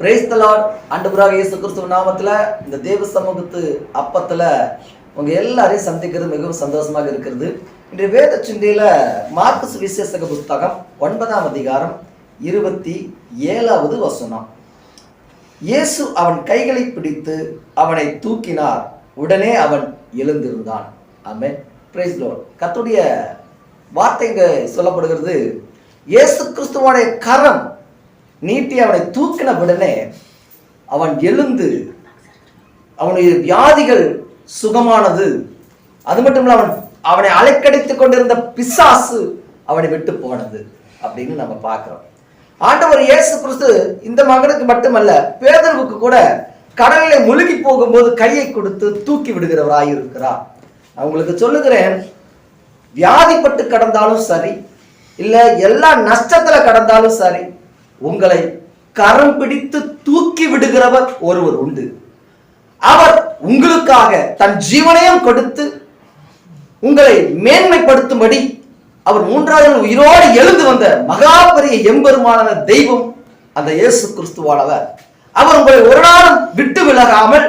Price தலாட் ஆண்டவராக இயேசு கிறிஸ்துவ நாமத்துல இந்த தேவ சமூகத்து அப்பத்துல உங்க எல்லாரையும் சந்திக்கிறது மிகவும் சந்தோஷமாக இருக்கிறது. இன்றைய வேத சிந்தையில மார்க்கஸ் விசேஷக புத்தகம் ஒன்பதாம் அதிகாரம் இருபத்தி ஏழாவது வசனம். இயேசு அவன் கைகளை பிடித்து அவனை தூக்கினார். உடனே அவன் எழுந்திருந்தான். ஆமே பிரைஸ் லோட் கத்துடைய வார்த்தைங்க சொல்லப்படுகிறது. இயேசு கிறிஸ்துவனுடைய கரம் நீட்டி அவனை தூக்கின உடனே அவன் எழுந்து அவனுடைய வியாதிகள் சுகமானது. அது மட்டும் இல்லை அவன் அவனை அலைக்கடித்துக் கொண்டிருந்த பிசாசு அவனை விட்டு போனது அப்படின்னு நம்ம பார்க்கிறோம். ஆண்டவர் இயேசு கிறிஸ்து இந்த மகனுக்கு மட்டுமல்ல பேதர்வுக்கு கூட கடலில் முழுகி போகும்போது கையை கொடுத்து தூக்கி விடுகிறவராய் இருக்கிறார் நான் உங்களுக்கு சொல்லுகிறேன் வியாதிப்பட்டு கடந்தாலும் சரி இல்லை எல்லா நஷ்டத்தில் கடந்தாலும் சரி உங்களை கரம் பிடித்து தூக்கி விடுகிறவர் ஒருவர் உண்டு. அவர் உங்களுக்காக தன் ஜீவனையும் கொடுத்து உங்களை மேன்மைப்படுத்தும்படி அவர் மூன்றாவது உயிரோடு எழுந்து வந்த மகாபரிய எம்பெருமானன எம்பெருமான தெய்வம் அந்த இயேசு கிறிஸ்துவானவர். அவர் உங்களை ஒரு நாளும் விட்டு விலகாமல்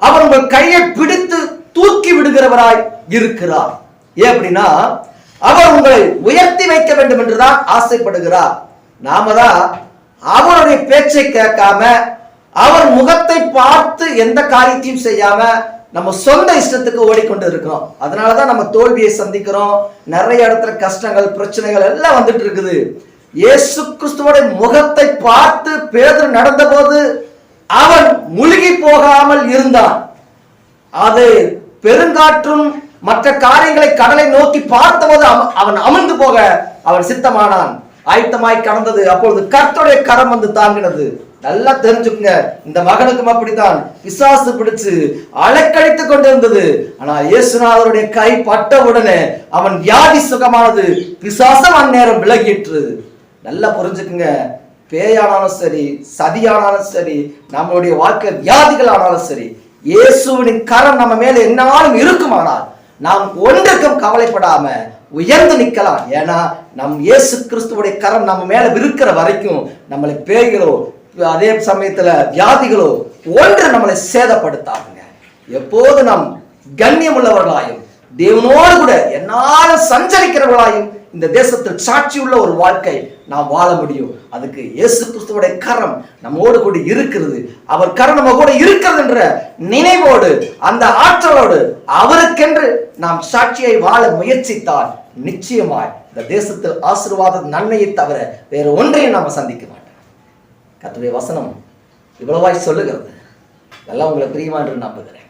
அவர் உங்கள் கையை பிடித்து தூக்கி விடுகிறவராய் இருக்கிறார். ஏன் அப்படின்னா அவர் உங்களை உயர்த்தி வைக்க வேண்டும் என்றுதான் ஆசைப்படுகிறார். நாம தான் அவருடைய பேச்சை கேட்காம அவர் முகத்தை பார்த்து எந்த காரியத்தையும் செய்யாம நம்ம சொந்த இஷ்டத்துக்கு ஓடிக்கொண்டு இருக்கிறோம். அதனாலதான் நம்ம தோல்வியை சந்திக்கிறோம். நிறைய இடத்துல கஷ்டங்கள் பிரச்சனைகள் எல்லாம் வந்துட்டு இருக்குது. இயேசு கிறிஸ்துவோட முகத்தை பார்த்து பேதர் நடந்தபோது அவன் முழுகி போகாமல் இருந்தான். அது பெருங்காற்றும் மற்ற காரியங்களை கடலை நோக்கி பார்த்தபோது அவன் அமர்ந்து போக அவன் சித்தமானான். ஆயத்தமாய் கடந்தது. அப்பொழுது கர்த்தருடைய கரம் வந்து தாங்கினது. நல்லா தெரிஞ்சுக்குங்க. இந்த மகனுக்கும் அப்படித்தான். பிசாசு பிடிச்சு அலைக்கழித்துக் கொண்டிருந்தது. ஆனால் இயேசுநாதருடைய கை பட்ட உடனே அவன் வியாதி சுகமானது பிசாசம் அந்நேரம் விலகிற்று. நல்லா புரிஞ்சுக்குங்க. பேயானாலும் சரி சதியானாலும் சரி நம்மளுடைய வாழ்க்கை வியாதிகள் ஆனாலும் சரி இயேசுவின் கரம் நம்ம மேல என்னாலும் இருக்குமானால் நாம் ஒன்றுக்கும் கவலைப்படாம உயர்ந்து நிற்கலாம். ஏன்னா நம் இயேசு கிறிஸ்துவோடைய கரம் நம்ம மேல இருக்கிற வரைக்கும் நம்மளை பேய்களோ அதே சமயத்துல வியாதிகளோ ஒன்று நம்மளை சேதப்படுத்தாதுங்க. எப்போது நாம் கண்ணியமுள்ளவர்களாயும் தேவனோடு கூட என்னால் சஞ்சரிக்கிறவர்களாயும் இந்த தேசத்தில் சாட்சியுள்ள ஒரு வாழ்க்கை நாம் வாழ முடியும். அதுக்கு இயேசு கிறிஸ்துவோட கரம் நம்மோடு கூட இருக்கிறது. அவர் கரம் நம்ம கூட இருக்கிறது என்ற நினைவோடு அந்த ஆற்றலோடு அவருக்கென்று நாம் சாட்சியை வாழ முயற்சித்தால் நிச்சயமாய் இந்த தேசத்தில் ஆசீர்வாத நன்மையை தவிர வேற ஒன்றையும் நாம் சந்திக்க மாட்டோம். கத்துடைய வசனம் இவ்வளவாய் சொல்லுகிறது. எல்லாம் உங்களை பிரியமா என்று நம்புகிறேன்.